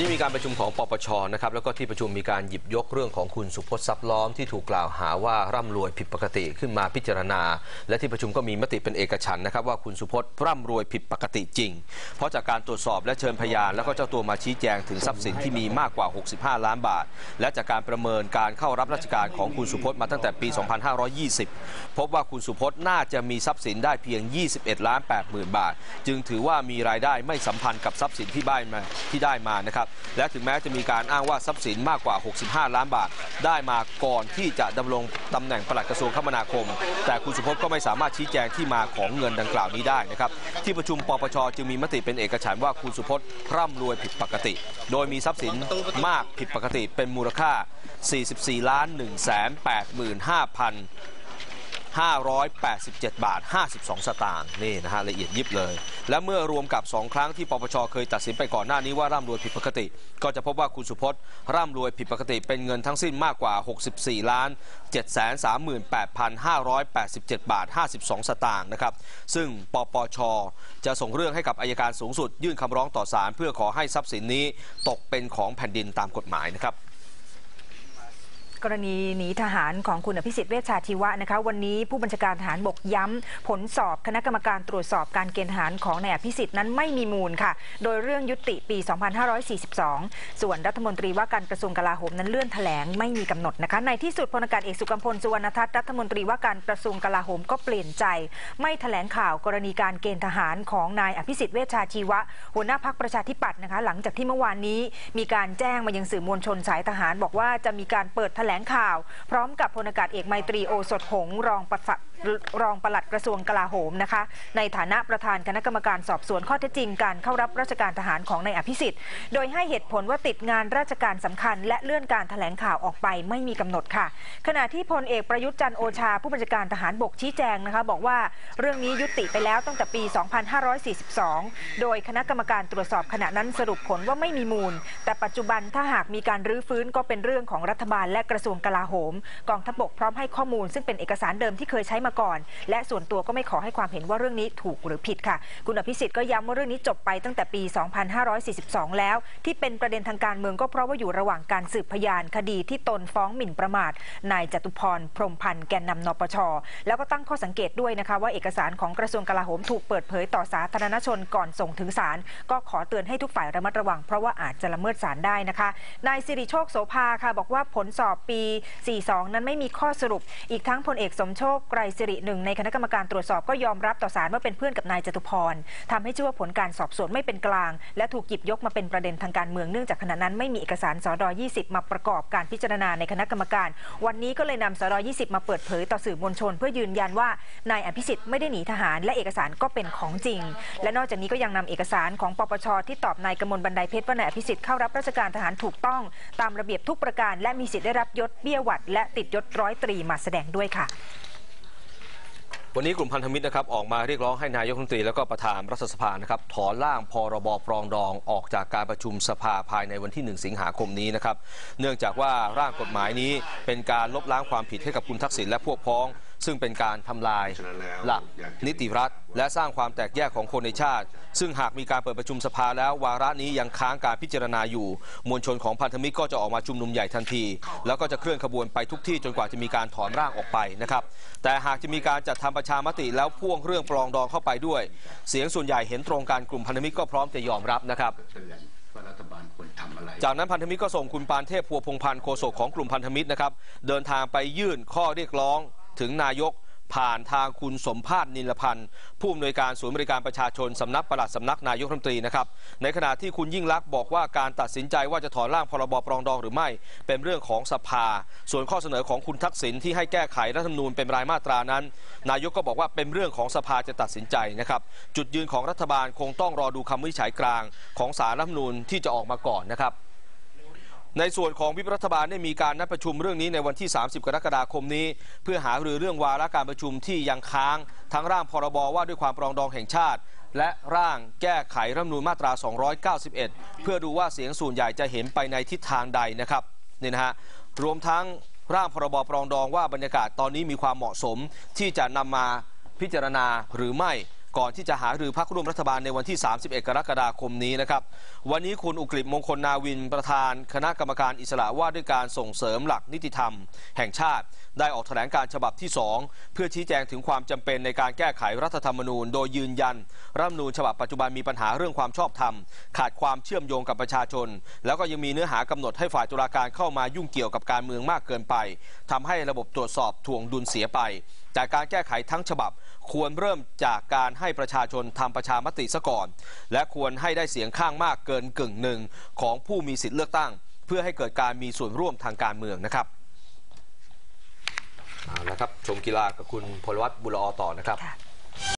นี้มีการประชุมของปปชนะครับแล้วก็ที่ประชุมมีการหยิบยกเรื่องของคุณสุพจน์ทรัพย์ล้อมที่ถูกกล่าวหาว่าร่ำรวยผิดปกติขึ้นมาพิจารณา และที่ประชุมก็มีมติเป็นเอกฉันนะครับว่าคุณสุพจน์ร่ำรวยผิดปกติจริง เพราะจากการตรวจสอบและเชิญพยาน แล้วก็เจ้าตัวมาชี้แจงถึงทรัพย์สินที่มีมากกว่า 65 ล้านบาท และจากการประเมินการเข้ารับราชการของคุณสุพจน์มาตั้งแต่ปี 2520 พบว่าคุณสุพจน์น่าจะมีทรัพย์สินได้เพียง 21ล้าน8หมื่นบาท จึงถือว่ามีรายได้ไม่สัมพันธ์กับทรัพย์สินที่ได้มาที่ได้มานะครับและถึงแม้จะมีการอ้างว่าทรัพย์สินมากกว่า 65 ล้านบาท ได้มาก่อนที่จะดำรงตำแหน่งปลัดกระทรวงคมนาคม แต่คุณสุพจน์ก็ไม่สามารถชี้แจงที่มาของเงินดังกล่าวนี้ได้นะครับที่ประชุมปปชจึงมีมติเป็นเอกฉันท์ว่าคุณสุพจน์ร่ำรวยผิดปกติ โดยมีทรัพย์สินมากผิดปกติเป็นมูลค่า 44ล้าน185,000 587 บาท 52 สตางค์นี่นะฮะละเอียดยิบเลย และเมื่อรวมกับ 2 ครั้งที่ปปชเคยตัดสินไปก่อนหน้านี้ว่าร่ำรวยผิดปกติ ก็จะพบว่าคุณสุพจน์ร่ำรวยผิดปกติเป็นเงินทั้งสิ้นมากกว่า 64 ล้าน 738,587 บาท 52 สตางค์นะครับ ซึ่งปปชจะส่งเรื่องให้กับอายการสูงสุด ยื่นคำร้องต่อศาลเพื่อขอให้ทรัพย์สินนี้ตกเป็นของแผ่นดินตามกฎหมายนะครับ กรณีหนีทหารของคุณอภิสิทธิ์เวชชาชีวะนะคะวันนี้ผู้บัญชาการทหารบกย้ำผลสอบคณะกรรมการตรวจสอบการเกณฑ์ทหารของนายอภิสิทธิ์นั้นไม่มีมูลค่ะ โดยเรื่องยุติปี 2542 ส่วนรัฐมนตรีว่าการกระทรวงกลาโหมนั้นเลื่อนแถลงไม่มีกำหนดนะคะในที่สุดพลอากาศเอกสุกัมพลสุวรรณทัศน์รัฐมนตรีว่าการกระทรวงกลาโหมก็เปลี่ยนใจ ไม่แถลงข่าวกรณีการเกณฑ์ทหารของนายอภิสิทธิ์เวชชาชีวะ หัวหน้าพักประชาธิปัตย์นะคะหลังจากที่เมื่อวานนี้มีการแจ้งมายังสื่อมวลชนสายทหาร บอกว่าจะมีการเปิดแถลลงข่าว พร้อมกับพลอากาศเอกไมตรีโอสถหงรองปลัดรองปลัดกระทรวงกลาโหมนะคะ ในฐานะประธานคณะกรรมการสอบสวนข้อเท็จจริงการเข้ารับราชการทหารของนายอภิสิทธิ์ โดยให้เหตุผลว่าติดงานราชการสำคัญ และเลื่อนการแถลงข่าวออกไปไม่มีกำหนดค่ะ ขณะที่พลเอกประยุทธ์จันทร์โอชา ผู้บัญชาการทหารบกชี้แจงนะคะ บอกว่าเรื่องนี้ยุติไปแล้วตั้งแต่ปี 2542 โดยคณะกรรมการตรวจสอบขณะนั้นสรุปผลว่าไม่มีมูล แต่ปัจจุบันถ้าหากมีการรื้อฟื้นก็เป็นเรื่องของรัฐบาลและกระทรวงกลาโหม กองทัพบกพร้อมให้ข้อมูล ซึ่งเป็นเอกสารเดิมที่เคยใช้มาก่อน และส่วนตัวก็ไม่ขอให้ความเห็นว่าเรื่องนี้ถูกหรือผิดค่ะ คุณอภิสิทธิ์ก็ย้ำว่าเรื่องนี้จบไปตั้งแต่ปี 2542 แล้ว ที่เป็นประเด็นทางการเมืองก็เพราะว่าอยู่ระหว่างการสืบพยานคดีที่ตนฟ้องหมิ่นประมาทนายจตุพรพรมพันธ์แกนนำนปช แล้วก็ตั้งข้อสังเกตด้วยนะคะว่าเอกสารของกระทรวงกลาโหมถูกเปิดเผยต่อสาธารณชนก่อนส่งถึงศาลก็ขอเตือนให้ทุกฝ่ายระมัดระวัง เพราะว่าอาจจะละเมิดศาลได้นะคะนายสิริโชคโสภาค่ะบอกว่าผลสอบปี 42 นั้นไม่มีข้อสรุป อีกทั้งพลเอกสมโชคไกรสิริหนึ่งในคณะกรรมการตรวจสอบก็ยอมรับต่อศาลว่าเป็นเพื่อนกับนายจตุพรทำให้ชื่อว่าผลการสอบสวนไม่เป็นกลาง และถูกหยิบยกมาเป็นประเด็นทางการเมืองเนื่องจากขณะนั้นไม่มีเอกสารสอด20 มาประกอบการพิจารณาในคณะกรรมการ วันนี้ก็เลยนำสอด20 มาเปิดเผยต่อสื่อมวลชน เพื่อยืนยันว่านายอภิสิทธิ์ไม่ได้หนีทหาร และเอกสารก็เป็นของจริง และนอกจากนี้ก็ยังนำเอกสารของปปชที่ตอบนายกมลบันไดเพชรว่านายอภิสิทธิ์เข้ารับราชการทหารถูกต้อง ตามระเบียบทุกประการ และมีสิทธิ์ได้รับยศเบี้ยหวัด และติดยศร้อยตรีมาแสดงด้วยค่ะวันนี้กลุ่มพันธมิตรนะครับออกมาเรียกร้องให้นายกรัฐมนตรีและก็ประธานรัฐสภานะครับถอนร่างพรบปรองดองออกจากการประชุมสภาภายในวันที่ 1 สิงหาคมนี้นะครับเนื่องจากว่าร่างกฎหมายนี้เป็นการลบล้างความผิดให้กับคุณทักษิณและพวกพ้อง ซึ่งเป็นการทำลายหลักนิติรัฐ และสร้างความแตกแยกของคนในชาติ ซึ่งหากมีการเปิดประชุมสภาแล้ววาระนี้ยังค้างการพิจารณาอยู่ มวลชนของพันธมิตรก็จะออกมาชุมนุมใหญ่ทันที แล้วก็จะเคลื่อนขบวนไปทุกที่จนกว่าจะมีการถอนร่างออกไปนะครับแต่หากจะมีการจัดทำประชามติแล้วพ่วงเรื่องปลองดองเข้าไปด้วย เสียงส่วนใหญ่เห็นตรงกันกลุ่มพันธมิตรก็พร้อมจะยอมรับนะครับว่ารัฐบาลควรทำอะไรจากนั้นพันธมิตรก็ส่งคุณปานเทพพัวพงพันธ์โฆษกของกลุ่มพันธมิตรนะครับเดินทางไปยื่นข้อเรียกร้อง ถึงนายกผ่านทางคุณสมภาษณ์นิลพันธ์ผู้อำนวยการศูนย์บริการประชาชนสำนักปลัดสำนักนายกรัฐมนตรีนะครับในขณะที่คุณยิ่งลักษณ์บอกว่าการตัดสินใจว่าจะถอนร่างพรบปรองดองหรือไม่ เป็นเรื่องของสภา ส่วนข้อเสนอของคุณทักษิณที่ให้แก้ไขรัฐธรรมนูญเป็นรายมาตรานั้น นายกก็บอกว่าเป็นเรื่องของสภาจะตัดสินใจนะครับจุดยืนของรัฐบาลคงต้องรอดูคำวิจัยกลางของสารรัฐธรรมนูญที่จะออกมาก่อนนะครับ ในส่วนของวิปรัฐบาลได้มีการนัดประชุมเรื่องนี้ในวันที่ 30 กรกฎาคมนี้ เพื่อหารือเรื่องวาระการประชุมที่ยังค้าง ทั้งร่างพรบว่าด้วยความปรองดองแห่งชาติ และร่างแก้ไขรัฐธรรมนูญมาตรา 291 เพื่อดูว่าเสียงส่วนใหญ่จะเห็นไปในทิศทางใดนะครับนี่นะฮะรวมทั้งร่างพรบปรองดองว่าบรรยากาศตอนนี้มีความเหมาะสมที่จะนำมาพิจารณาหรือไม่ ก่อนที่จะหารือพักร่วมรัฐบาลในวันที่ 31 กรกฎาคมนี้นะครับ วันนี้คุณอุกฤษมงคลนาวินประธาน คณะกรรมการอิสระว่าด้วยการส่งเสริมหลักนิติธรรม แห่งชาติ ได้ออกแถลงการฉบับที่ 2 เพื่อชี้แจงถึงความจำเป็นในการแก้ไขรัฐธรรมนูญ โดยยืนยัน รัฐธรรมนูญฉบับปัจจุบันมีปัญหาเรื่องความชอบธรรม ขาดความเชื่อมโยงกับประชาชน แล้วก็ยังมีเนื้อหากำหนดให้ฝ่ายตุลาการเข้ามายุ่งเกี่ยวกับการเมืองมากเกินไปทำให้ระบบตรวจสอบถ่วงดุลเสียไปจากการแก้ไขทั้งฉบับควรเริ่มจากการให้ประชาชนทำประชามติซะก่อน และควรให้ได้เสียงข้างมากเกินกึ่งหนึ่งของผู้มีสิทธิเลือกตั้ง เพื่อให้เกิดการมีส่วนร่วมทางการเมืองนะครับเอาละครับชมกีฬากับคุณพลวัตบุรอต่อนะครับค่ะ